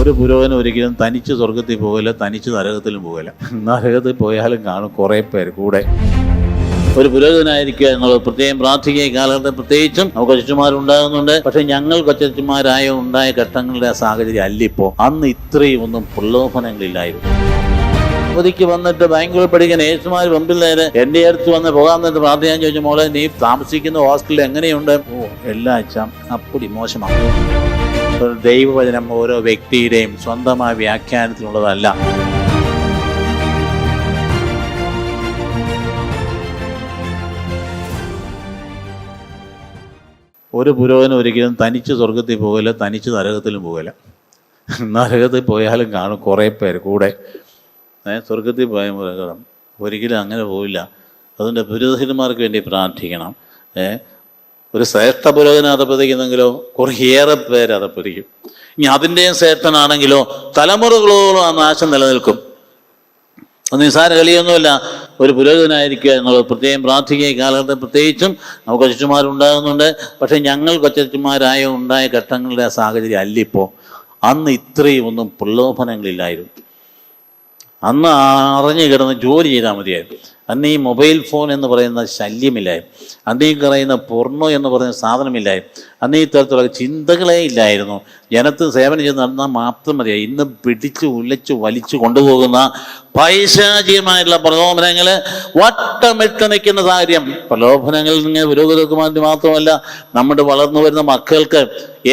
ഒരു പുരോഗനം ഒരിക്കലും തനിച്ച് സ്വർഗത്തിൽ പോകില്ല തനിച്ച് നരകത്തിലും പോകില്ല. നരകത്തിൽ പോയാലും കാണും കുറേ പേര് കൂടെ. ഒരു പുരോഹിതനായിരിക്കുക എന്നുള്ളത് പ്രത്യേകം പ്രാർത്ഥിക്കുക. കാലഘട്ടം പ്രത്യേകിച്ചും നമുക്ക് ചുറ്റുമാരുണ്ടാകുന്നുണ്ട് പക്ഷെ ഞങ്ങൾ കൊച്ചുമാരായ ഉണ്ടായ ഘട്ടങ്ങളുടെ ആ സാഹചര്യം അല്ലിപ്പോ. അന്ന് ഇത്രയും ഒന്നും പ്രലോഭനങ്ങളില്ലായിരുന്നു. അവധിക്ക് വന്നിട്ട് ബാംഗ്ലൂർ പഠിക്കുന്ന നേഴ്സുമാർ മുമ്പിൽ നേരെ എന്റെ അടുത്ത് വന്ന് പോകാൻ നേരത്തെ പ്രാർത്ഥിക്കാൻ ചോദിച്ചു മോളെ നീ താമസിക്കുന്ന ഹോസ്റ്റലിൽ എങ്ങനെയുണ്ട്? ഓ എല്ലാ അച്ഛാം അപ്പടി മോശമാണ്. ദൈവവചനം ഓരോ വ്യക്തിയുടെയും സ്വന്തമായ വ്യാഖ്യാനത്തിനുള്ളതല്ല ഒരു പുരോഹിതൻ ഒരിക്കലും തനിച്ച് സ്വർഗത്തിൽ പോകില്ല തനിച്ച് നരകത്തിലും പോകില്ല. നരകത്തിൽ പോയാലും കാണും കുറേ പേര് കൂടെ. സ്വർഗത്തിൽ പോയ മൃഗം ഒരിക്കലും അങ്ങനെ പോവില്ല. അതുകൊണ്ട് പുരോഹിതന്മാർക്ക് വേണ്ടി പ്രാർത്ഥിക്കണം. ഏ ഒരു ശ്രേഷ്ഠ പുരോഹിതനെ അതപ്പതിക്കുന്നെങ്കിലോ കുറേയേറെ പേര് അതപ്പതിക്കും ഇനി അതിന്റെയും ശ്രേഷ്ഠനാണെങ്കിലോ തലമുറകളോളം ആ നാശം നിലനിൽക്കും. അത് നിസ്സാര കളിയൊന്നുമല്ല. ഒരു പുരോഹിതനായിരിക്കുക എന്നുള്ളത് പ്രത്യേകം പ്രാർത്ഥിക്കുക. ഈ കാലഘട്ടം പ്രത്യേകിച്ചും നമുക്ക് കൊച്ചുമാരുണ്ടാകുന്നുണ്ട് പക്ഷേ ഞങ്ങൾ കൊച്ചുമാരായ ഉണ്ടായ ഘട്ടങ്ങളുടെ ആ സാഹചര്യം അല്ലിപ്പോൾ അന്ന് ഇത്രയും ഒന്നും പ്രലോഭനങ്ങളില്ലായിരുന്നു. അന്ന് അറിഞ്ഞു കിടന്ന് ജോലി ചെയ്താൽ മതിയായിരുന്നു. അന്ന് ഈ മൊബൈൽ ഫോൺ എന്ന് പറയുന്ന ശല്യമില്ലായിരുന്നു അന്ന് ഈ പറയുന്ന പൊർണോ എന്ന് പറയുന്ന സാധനമില്ലായിരുന്നു അന്ന് ഈ തരത്തിലുള്ള ചിന്തകളേ ഇല്ലായിരുന്നു. ജനത്തിന് സേവനം ചെയ്ത് നടന്നാൽ മാത്രം മതിയായി. ഇന്ന് പിടിച്ച് ഉലച്ച് വലിച്ചു കൊണ്ടുപോകുന്ന പൈശാചികമായിട്ടുള്ള പ്രലോഭനങ്ങൾ വട്ടമിട്ട് നിൽക്കുന്ന കാര്യം പ്രലോഭനങ്ങളിൽ നിന്ന് പുരോഗതിക്കുമാർ മാത്രമല്ല നമ്മുടെ വളർന്നു വരുന്ന മക്കൾക്ക്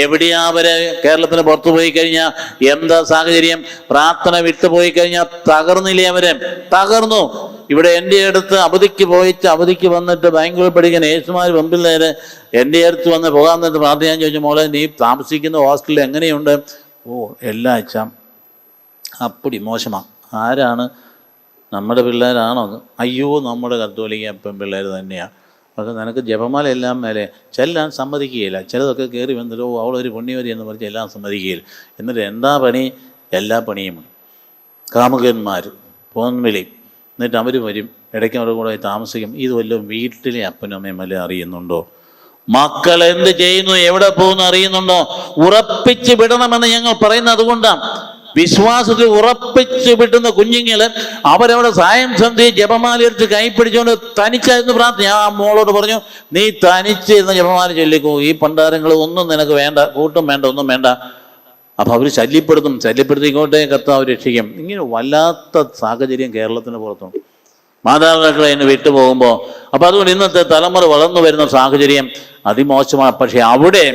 എവിടെയാ അവരെ കേരളത്തിന് പുറത്തു പോയി കഴിഞ്ഞാൽ എന്താ സാഹചര്യം? പ്രാർത്ഥന വിട്ടുപോയി കഴിഞ്ഞാൽ തകർന്നില്ലേ അവരെ? തകർന്നു. ഇവിടെ എന്റെ അടുത്ത് അവധിക്ക് പോയിട്ട് അവധിക്ക് വന്നിട്ട് ബാംഗ്ലൂർ പഠിക്കുന്ന നേഴ്സുമാർ മുമ്പിൽ നേരെ എന്റെ അടുത്ത് വന്ന് പോകാൻ നേരത്തെ പ്രാർത്ഥന ഞാൻ ചോദിച്ചു മോളെ നീ താമസിക്കുന്ന ഹോസ്റ്റലിൽ എങ്ങനെയുണ്ട്? ഓ എല്ലാ അച്ഛാം അപ്പടി മോശമാണ് ആരാണ്? നമ്മുടെ പിള്ളേരാണോ? അയ്യോ നമ്മുടെ കത്തോലിക്ക അപ്പം പിള്ളേർ തന്നെയാണ് പക്ഷെ നിനക്ക് ജപമാല എല്ലാം മേലെ ചെല്ലാൻ സമ്മതിക്കുകയില്ല. ചിലതൊക്കെ കയറി വന്നിട്ടോ അവളൊരു പുണ്യവതി എന്ന് പറഞ്ഞ് എല്ലാം സമ്മതിക്കുകയില്ല. എന്നിട്ട് എന്താ പണി? എല്ലാ പണിയുമാണ് കാമുകന്മാർ പോൻവിളി എന്നിട്ട് അവർ വരും. ഇടയ്ക്ക് അവരുടെ കൂടെ താമസിക്കും. ഇത് വല്ലതും വീട്ടിലെ അപ്പനും അമ്മയും വല്ലതും അറിയുന്നുണ്ടോ? മക്കൾ എന്ത് ചെയ്യുന്നു? എവിടെ പോകുന്നു അറിയുന്നുണ്ടോ? ഉറപ്പിച്ച് വിടണമെന്ന് ഞങ്ങൾ പറയുന്നത് അതുകൊണ്ടാണ്. വിശ്വാസത്തിൽ ഉറപ്പിച്ച് വിട്ടുന്ന കുഞ്ഞുങ്ങൾ അവരവിടെ സായം സന്ധി ജപമാല എടുത്ത് കൈപ്പിടിച്ചുകൊണ്ട് തനിച്ചായിരുന്നു പ്രാർത്ഥന. ആ മോളോട് പറഞ്ഞു നീ തനിച്ച് ഇരുന്ന് ജപമാല ചൊല്ലിക്കോ. ഈ പണ്ടാരങ്ങൾ ഒന്നും നിനക്ക് വേണ്ട കൂട്ടും വേണ്ട ഒന്നും വേണ്ട. അപ്പൊ അവർ ശല്യപ്പെടുത്തും ശല്യപ്പെടുത്തിക്കോട്ടെ കർത്താവ് രക്ഷിക്കും. ഇങ്ങനെ വല്ലാത്ത സാഹചര്യം കേരളത്തിന് പുറത്തുണ്ട്. മാതാപിതാക്കളെ വിട്ടു പോകുമ്പോൾ അപ്പൊ അതുകൊണ്ട് ഇന്നത്തെ തലമുറ വളർന്നു വരുന്ന സാഹചര്യം അതിമോശമാണ്. പക്ഷേ അവിടെ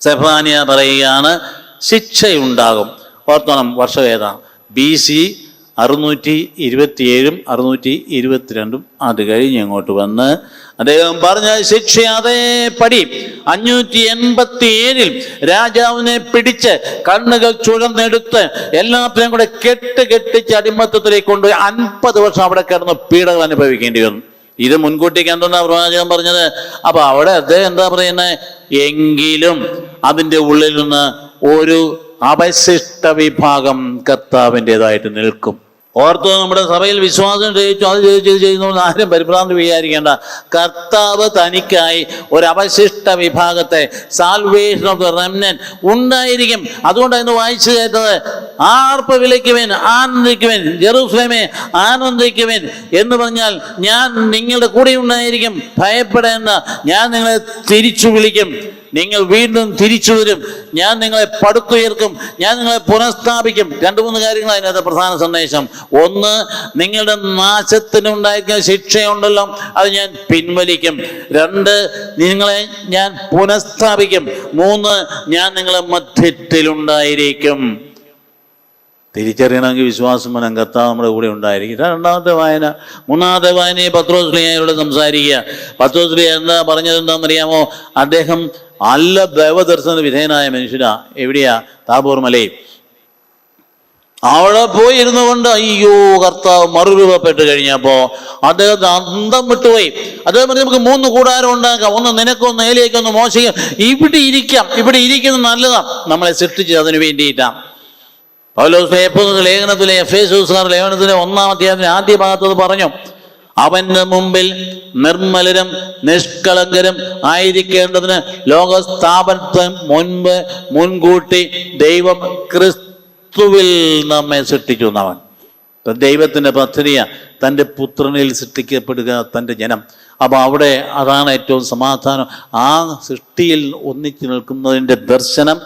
സെഫാനിയ പറയുകയാണ് ശിക്ഷയുണ്ടാകും. ഓർത്തോണം വർഷം ഏതാ? ബി സി അറുന്നൂറ്റി ഇരുപത്തിയേഴും അറുന്നൂറ്റി ഇരുപത്തിരണ്ടും അത് കഴിഞ്ഞ് ഇങ്ങോട്ട് വന്ന് അദ്ദേഹം പറഞ്ഞ ശിക്ഷ അതേപടി. അഞ്ഞൂറ്റി എൺപത്തി ഏഴിൽ രാജാവിനെ പിടിച്ച് കണ്ണുകൾ ചുഴന്നെടുത്ത് എല്ലാത്തിനും കൂടെ കെട്ട് കെട്ടിച്ച് അടിമത്തത്തിലേക്ക് കൊണ്ടുപോയി അൻപത് വർഷം അവിടെ കിടന്ന് പീഡകൾ അനുഭവിക്കേണ്ടി വന്നു. ഇത് മുൻകൂട്ടിക്ക് എന്തെന്നാ പ്രവാചകൻ പറഞ്ഞത്? അപ്പൊ അവിടെ അദ്ദേഹം എന്താ പറയുന്നത് എങ്കിലും അതിന്റെ ഉള്ളിൽ നിന്ന് ഒരു അവശിഷ്ട വിഭാഗം കർത്താവിന്റെതായിട്ട് നിൽക്കും. ഓർത്തോ നമ്മുടെ സഭയിൽ വിശ്വാസം ചെയ്യിച്ചു അത് ജയിച്ചു ഇത് ചെയ്യുന്നു ആരും പരിഭ്രാന്തി വിചാരിക്കേണ്ട. കർത്താവ് തനിക്കായി ഒരു അവശിഷ്ട വിഭാഗത്തെ സാൽവേഷൻ ഓഫ് ദ റെമനൻ ഉണ്ടായിരിക്കും. അതുകൊണ്ടാണ് വായിച്ചു കേട്ടത് ആർപ്പ് വിളിക്കുവേൻ ആനന്ദിക്കുവേൻ ജെറൂസലേമേ ആനന്ദിക്കുവേൻ എന്ന് പറഞ്ഞാൽ ഞാൻ നിങ്ങളുടെ കൂടെ ഉണ്ടായിരിക്കും. ഭയപ്പെടേണ്ട ഞാൻ നിങ്ങളെ തിരിച്ചു വിളിക്കും. നിങ്ങൾ വീണ്ടും തിരിച്ചു വരും. ഞാൻ നിങ്ങളെ പടുത്തുയർക്കും. ഞാൻ നിങ്ങളെ പുനഃസ്ഥാപിക്കും. രണ്ട് മൂന്ന് കാര്യങ്ങൾ അതിനകത്ത് പ്രധാന സന്ദേശം. ഒന്ന് നിങ്ങളുടെ നാശത്തിനുണ്ടായിരിക്കുന്ന ശിക്ഷയുണ്ടല്ലോ. അത് ഞാൻ പിൻവലിക്കും. രണ്ട് നിങ്ങളെ ഞാൻ പുനഃസ്ഥാപിക്കും. മൂന്ന് ഞാൻ നിങ്ങളെ മധ്യത്തിലുണ്ടായിരിക്കും. തിരിച്ചറിയണമെങ്കിൽ വിശ്വാസം മനം കർത്താവ് നമ്മുടെ കൂടെ ഉണ്ടായിരിക്കും. രണ്ടാമത്തെ വായന. മൂന്നാമത്തെ വായനയെ പത്രോസ്ലിയോട് സംസാരിക്കുക. പത്രോസ്ലിയ എന്താ എന്താണെന്നറിയാമോ അദ്ദേഹം നല്ല ദൈവദർശന വിധേയനായ മനുഷ്യനാ എവിടെയാ? താബോർ മലയിൽ. അവിടെ പോയി ഇരുന്നു കൊണ്ട് അയ്യോ കർത്താവ് മറുരൂപപ്പെട്ട് കഴിഞ്ഞപ്പോ അദ്ദേഹത്തെ അന്തം വിട്ടുപോയി. അദ്ദേഹം പറഞ്ഞ് നമുക്ക് മൂന്ന് കൂടാരം ഉണ്ടാക്കാം. ഒന്ന് നിനക്കൊന്ന് ഏലിയേക്കൊന്ന് മോശിക്കാം ഇവിടെ ഇരിക്കാം. ഇവിടെ ഇരിക്കുന്നത് നല്ലതാണ് നമ്മളെ സൃഷ്ടിച്ചത് അതിന് വേണ്ടിയിട്ടാണ് പൗലോസ് ലേഖനത്തിലെ എഫ് എസുകാർ ലേഖനത്തിലെ ഒന്നാം അധ്യായത്തിന് ആദ്യ ഭാഗത്ത് പറഞ്ഞു. അവന്റെ മുമ്പിൽ നിർമ്മലരും നിഷ്കളങ്കരും ആയിരിക്കേണ്ടതിന് ലോകസ്ഥാപനത്തിന് മുൻപ് മുൻകൂട്ടി ദൈവം ക്രിസ്തുവിൽ നമ്മെ സൃഷ്ടിച്ചു എന്നവൻ ദൈവത്തിന്റെ പദ്ധതിയ തന്റെ പുത്രനിൽ സൃഷ്ടിക്കപ്പെടുക തന്റെ ജനം. അപ്പോൾ അവിടെ അതാണ് ഏറ്റവും സമാധാനം. ആ സൃഷ്ടിയിൽ ഒന്നിച്ചു നിൽക്കുന്നതിന്റെ ദർശനം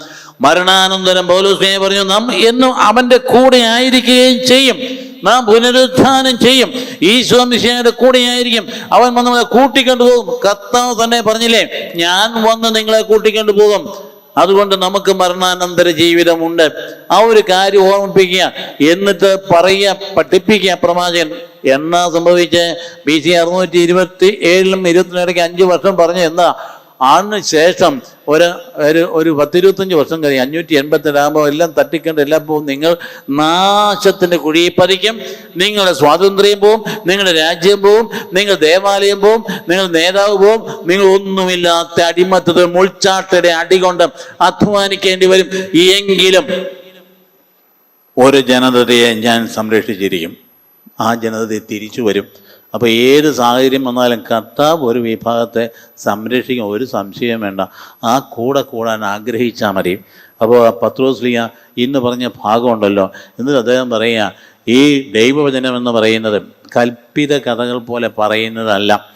മരണാനന്തരം പൗലോസ്മയെ പറഞ്ഞു നാം എന്നും അവന്റെ കൂടെ ആയിരിക്കുകയും ചെയ്യും. നാം പുനരുത്ഥാനം ചെയ്യും. ഈശോ മിശയുടെ കൂടെയായിരിക്കും. അവൻ വന്ന് നമ്മളെ കൂട്ടിക്കൊണ്ടു പോകും. കർത്താവ് തന്നെ പറഞ്ഞില്ലേ ഞാൻ വന്ന് നിങ്ങളെ കൂട്ടിക്കൊണ്ടു പോകും. അതുകൊണ്ട് നമുക്ക് മരണാനന്തര ജീവിതമുണ്ട്. ആ ഒരു കാര്യം ഓർമ്മിപ്പിക്കുക. എന്നിട്ട് പറയുക പഠിപ്പിക്കുക പ്രവാചകൻ. എന്നാ സംഭവിച്ച്? ബി സി അറുന്നൂറ്റി ഇരുപത്തി ഏഴിലും ഇരുപത്തിനിടയ്ക്ക് അഞ്ച് വർഷം പറഞ്ഞു എന്നാ അതിന് ശേഷം ഒരു ഒരു ഒരു പത്തിരുപത്തഞ്ച് വർഷം കഴിഞ്ഞ് അഞ്ഞൂറ്റി എൺപത്തിരണ്ടാകുമ്പോൾ എല്ലാം തട്ടിക്കേണ്ട എല്ലാം പോകും. നിങ്ങൾ നാശത്തിന്റെ കുഴിയിൽ പതിക്കും. നിങ്ങളുടെ സ്വാതന്ത്ര്യം പോവും. നിങ്ങളുടെ രാജ്യം പോവും. നിങ്ങൾ ദേവാലയം പോവും. നിങ്ങൾ നേതാവ് പോവും. നിങ്ങൾ ഒന്നുമില്ലാത്ത അടിമത്തത് മുൾച്ചാട്ടയുടെ അടികൊണ്ട് അധ്വാനിക്കേണ്ടി വരും. എങ്കിലും ഒരു ജനതയെ ഞാൻ സംരക്ഷിച്ചിരിക്കും. ആ ജനതയെ തിരിച്ചു വരും. അപ്പോൾ ഏത് സാഹചര്യം വന്നാലും കർത്താവ് ഒരു വിഭാഗത്തെ സംരക്ഷിക്കും. ഒരു സംശയം വേണ്ട. ആ കൂടെ കൂടാൻ ആഗ്രഹിച്ചാൽ മതി. അപ്പോൾ പത്രോസ്ലിയ ഇന്ന് പറഞ്ഞ ഭാഗമുണ്ടല്ലോ. എന്നിട്ട് അദ്ദേഹം പറയുക ഈ ദൈവവചനം എന്ന് പറയുന്നത് കൽപ്പിത കഥകൾ പോലെ പറയുന്നതല്ല.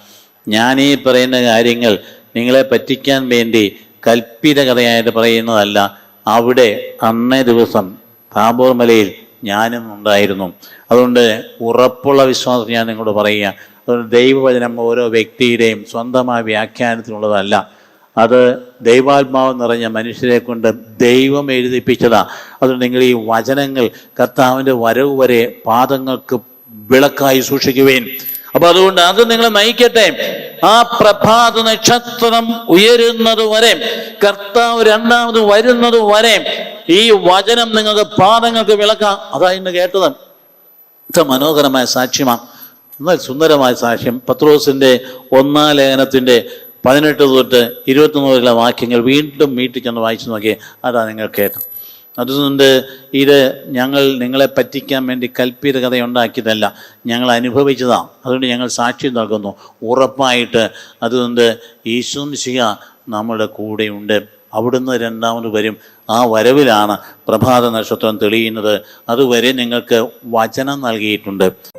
ഞാനീ പറയുന്ന കാര്യങ്ങൾ നിങ്ങളെ പറ്റിക്കാൻ വേണ്ടി കൽപ്പിത കഥയായിട്ട് പറയുന്നതല്ല. അവിടെ അന്നേ ദിവസം താബോർ മലയിൽ ഞാനും ഉണ്ടായിരുന്നു. അതുകൊണ്ട് ഉറപ്പുള്ള വിശ്വാസം ഞാൻ നിങ്ങളോട് പറയുക. അതുകൊണ്ട് ദൈവവചനം ഓരോ വ്യക്തിയുടെയും സ്വന്തമായ വ്യാഖ്യാനത്തിനുള്ളതല്ല. അത് ദൈവാത്മാവ് നിറഞ്ഞ മനുഷ്യരെ കൊണ്ട് ദൈവം എഴുതിപ്പിച്ചതാ. അതുകൊണ്ട് നിങ്ങൾ ഈ വചനങ്ങൾ കർത്താവിന്റെ വരവ് വരെ പാദങ്ങൾക്ക് വിളക്കായി സൂക്ഷിക്കുവേൻ. അപ്പൊ അതുകൊണ്ട് അത് നിങ്ങളെ നയിക്കട്ടെ. ആ പ്രഭാത നക്ഷത്രം ഉയരുന്നത് വരെ കർത്താവ് രണ്ടാമത് വരുന്നത് വരെ ഈ വചനം നിങ്ങൾക്ക് പാദങ്ങൾക്ക് വിളക്കാം. അതാ ഇന്ന് കേട്ടത്. ഇത്ര മനോഹരമായ സാക്ഷ്യമാണ് എന്നാൽ സുന്ദരമായ സാക്ഷ്യം. പത്രോസിന്റെ ഒന്നാം ലേഖനത്തിന്റെ പതിനെട്ട് തൊട്ട് ഇരുപത്തൊന്ന് വരെയുള്ള വാക്യങ്ങൾ വീണ്ടും വീട്ടിൽ ചെന്ന് വായിച്ചു നോക്കിയേ അതാ നിങ്ങൾ കേട്ടത്. അതുകൊണ്ട് ഇത് ഞങ്ങൾ നിങ്ങളെ പറ്റിക്കാൻ വേണ്ടി കൽപ്പിത കഥയുണ്ടാക്കിയതല്ല. ഞങ്ങൾ അനുഭവിച്ചതാണ് അതുകൊണ്ട് ഞങ്ങൾ സാക്ഷ്യം നൽകുന്നു. ഉറപ്പായിട്ട് അതുകൊണ്ട് ഈശ്വംശിക നമ്മുടെ കൂടെയുണ്ട്. അവിടുന്ന് രണ്ടാമത് വരും. ആ വരവിലാണ് പ്രഭാത നക്ഷത്രം തെളിയുന്നത്. അതുവരെ നിങ്ങൾക്ക് വചനം നൽകിയിട്ടുണ്ട്.